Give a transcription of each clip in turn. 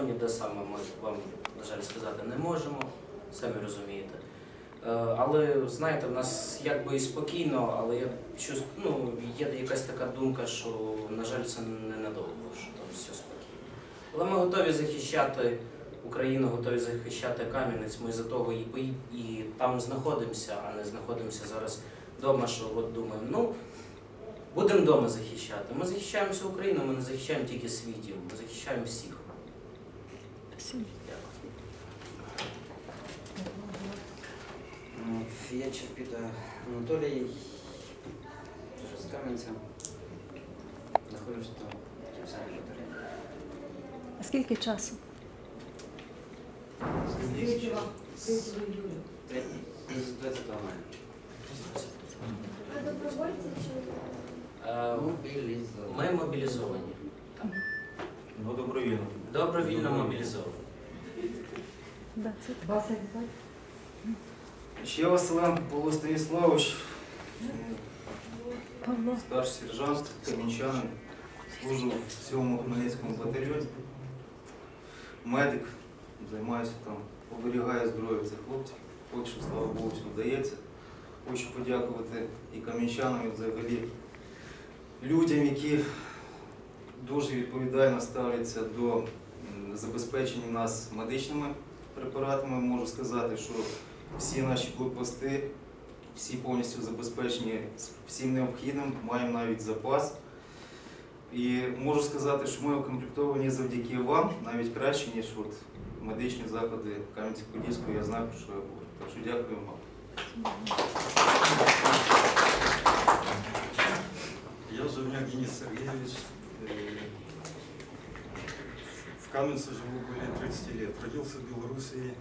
кордоні, де саме ми вам, на жаль, сказати не можемо, самі розумієте. Е, Але знаєте, в нас якби і спокійно, але я чувств, ну, є якась така думка, що, на жаль, це ненадовго, що там все спокійно. Але ми готові захищати Україну, готові захищати Кам'янець. Ми за того і, і там знаходимося, а не знаходимося зараз вдома, що от думаємо, ну будемо вдома захищати. Ми захищаємо всю Україну, ми не захищаємо тільки світів, ми захищаємо всіх. Спасибо. Дякую. Ну, Фіячев Анатолій, з Кам'янця. Знаходжусь там, тим самим батареї. А скільки часу? З 20 мая. А добровольці чи Е, Мобілізований. Ми мобілізовані. Ну, добровільно. Добровільно це Ще Василенко Павло Станіславович, старший сержант, камінчанин, служив в 7 Хмельницькому батальйоні. Медик, займаюся там, оберігає здоров'я цих хлопців. Що, слава Богу, все вдається. Хочу подякувати і камінчанам, і взагалі людям, які дуже відповідально ставляться до забезпечення нас медичними препаратами. Можу сказати, що всі наші блокпости, всі повністю забезпечені всім необхідним, маємо навіть запас. І можу сказати, що ми укомплектовані завдяки вам навіть краще, ніж от медичні заклади Кам'янці-Подільського. Я знаю, що я говорю. Так що дякую вам. Я Живняк Денис Сергеевич. В Каменце живу более 30 лет. Родился в Белоруссии.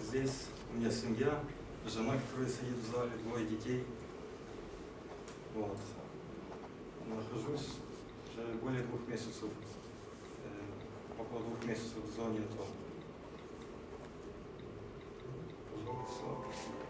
Здесь у меня семья, жена, которая сидит в зале, двое детей. Вот. Нахожусь уже более двух месяцев, э, около двух месяцев в зоне АТО. Пожалуйста.